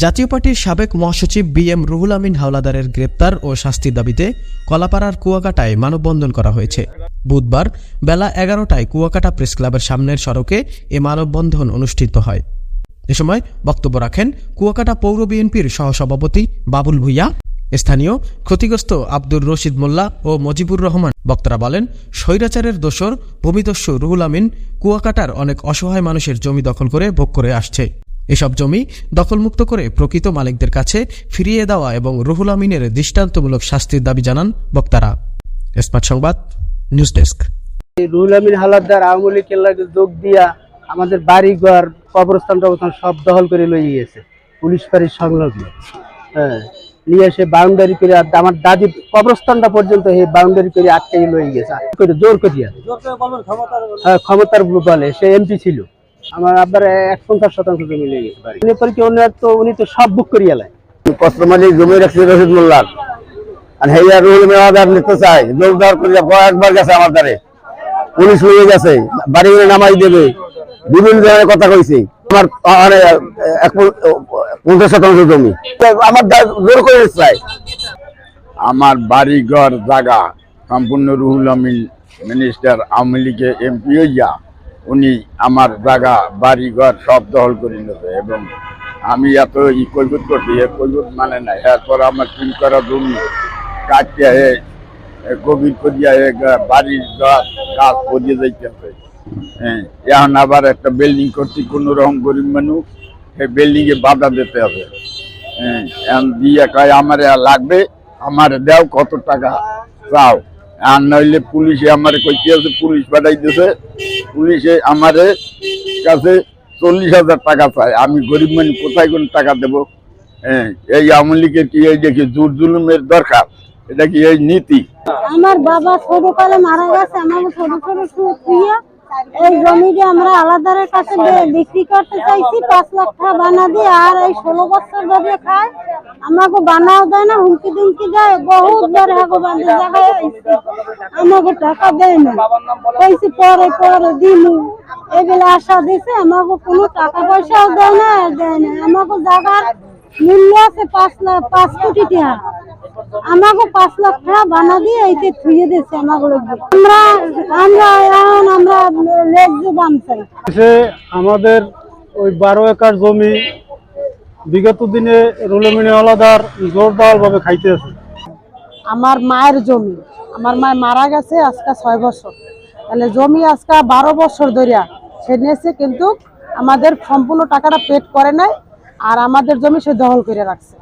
জাতীয় পার্টির সাবেক মহাসচিব বি এম রুহুল আমিন হাওলাদারের গ্রেপ্তার ও শাস্তির দাবিতে কলাপাড়ার কুয়াকাটায় মানববন্ধন করা হয়েছে। বুধবার বেলা এগারোটায় কুয়াকাটা প্রেস ক্লাবের সামনের সড়কে এ মানববন্ধন অনুষ্ঠিত হয়। এ সময় বক্তব্য রাখেন কুয়াকাটা পৌর বিএনপির সহসভাপতি বাবুল ভুইয়া, স্থানীয় ক্ষতিগ্রস্ত আব্দুর রশিদ মোল্লা ও মজিবুর রহমান। বক্তারা বলেন, স্বৈরাচারের দোসর ভূমিদস্যু রুহুল আমিন কুয়াকাটার অনেক অসহায় মানুষের জমি দখল করে ভোগ করে আসছে। এসব জমি দখলমুক্ত করে প্রকৃত মালিকদের কাছে ফিরিয়ে দেওয়া এবং রুহুল আমিনের দৃষ্টান্তমূলক শাস্তির দাবি জানান বক্তারা। স্মার্ট সংবাদ news desk. Ruhul Amin Haladar Awami League কেল্লাকে যোগ দিয়া আমাদের বাড়ি ঘর কবরস্থান টবরস্থান সব দখল করে লই গিয়েছে পুলিশ ফাঁড়ির সংলগ্ন। হ্যাঁ নিয়ে এসে বাউন্ডারি করে আর আমার দাদি কবরস্থানটা পর্যন্ত এই বাউন্ডারি করে আটকে লই গেছে জোর করিয়া হ্যাঁ ক্ষমতার বলে সে এমপি ছিল। আমার আব্বার এক পঞ্চাশ শতাংশ জমি লেগে গেছে বাড়ি। উনি পরে কি অন্য তো উনি তো সব বুক করিয়া লাই কষ্টমালি জমি রাখছে রশিদ মোল্লার। আর হেয়া রুহুল মেওয়াদার নিতে চাই করে কয়েকবার গেছে আমার দ্বারে। পুলিশ গেছে বাড়ি করে নামাই দেবে। বিভিন্ন ধরনের কথা কইছে। আমার মানে এক পঞ্চাশ শতাংশ জমি। আমার জোর করে চাই আমার বাড়ি ঘর জায়গা সম্পূর্ণ রুহুল আমিন মিনিস্টার আওয়ামী লীগে এমপি হইয়া উনি আমার জায়গা বাড়ি ঘর সব দখল করে নেবে এবং আমি এত ই কৈবত করছি, এ কৈবত মানে নাই। এরপর আমার তিন করা জমি, কাটিয়া হে গভীর করিয়া হে বাড়ির গাছ গাছ পরিয়ে যাইতেছে। হ্যাঁ এখন আবার একটা বিল্ডিং করছি, কোনো রকম গরিব মানুষ সেই বিল্ডিং এ বাধা দিতে হবে। হ্যাঁ এখন দিয়ে কয়, আমার লাগবে? আমার দেও কত টাকা? চাও। আর নইলে পুলিশে আমার কইতে আছে, পুলিশ পাঠাই দিছে পুলিশে আমার কাছে চল্লিশ হাজার টাকা চায়। আমি গরিব মানুষ, কোথায় কোন টাকা দেবো? হ্যাঁ এই আওয়ামী লীগের কি এই দেখি জোর জুলুমের দরকার? এটা কি এই নীতি? আমার বাবা ছোট কালে মারা গেছে আমার ছোট ছোট শুয়ে এই জমিটা আমরা আলাদারের কাছে বিক্রি করতে চাইছি, পাঁচ লাখ টাকা বানা দিয়ে, আর এই ষোলো বছর ধরে খায়। আমাকে বানাও দেয় না, হুমকি দুমকি দেয়, বহুত বার হাগো আমাকে টাকা দেয় না। কইছি, পরে পরে দিমু। এগুলো আশা দিছে, আমাকে কোনো টাকা পয়সাও দেয় না দেয় না। আমাকে জায়গার মূল্য আছে পাঁচ লাখ, পাঁচ কোটি টাকা। আমাকে পাঁচ লাখ টাকা বানা দিয়ে এইতে থুয়ে দিচ্ছে আমাকে আমরা আমরা এখন আমরা লেজ্জু দাম চাই। আমাদের ওই বারো একর জমি বিগত দিনে রুলমিনী আলাদার জোরদার ভাবে খাইতে আছে। আমার মায়ের জমি আমার মায় মারা গেছে আজকে ছয় বছর। তাহলে জমি আজকে বারো বছর ধরিয়া সে নিয়েছে কিন্তু আমাদের সম্পূর্ণ টাকাটা পেট করে নাই আর আমাদের জমি সে দখল করে রাখছে।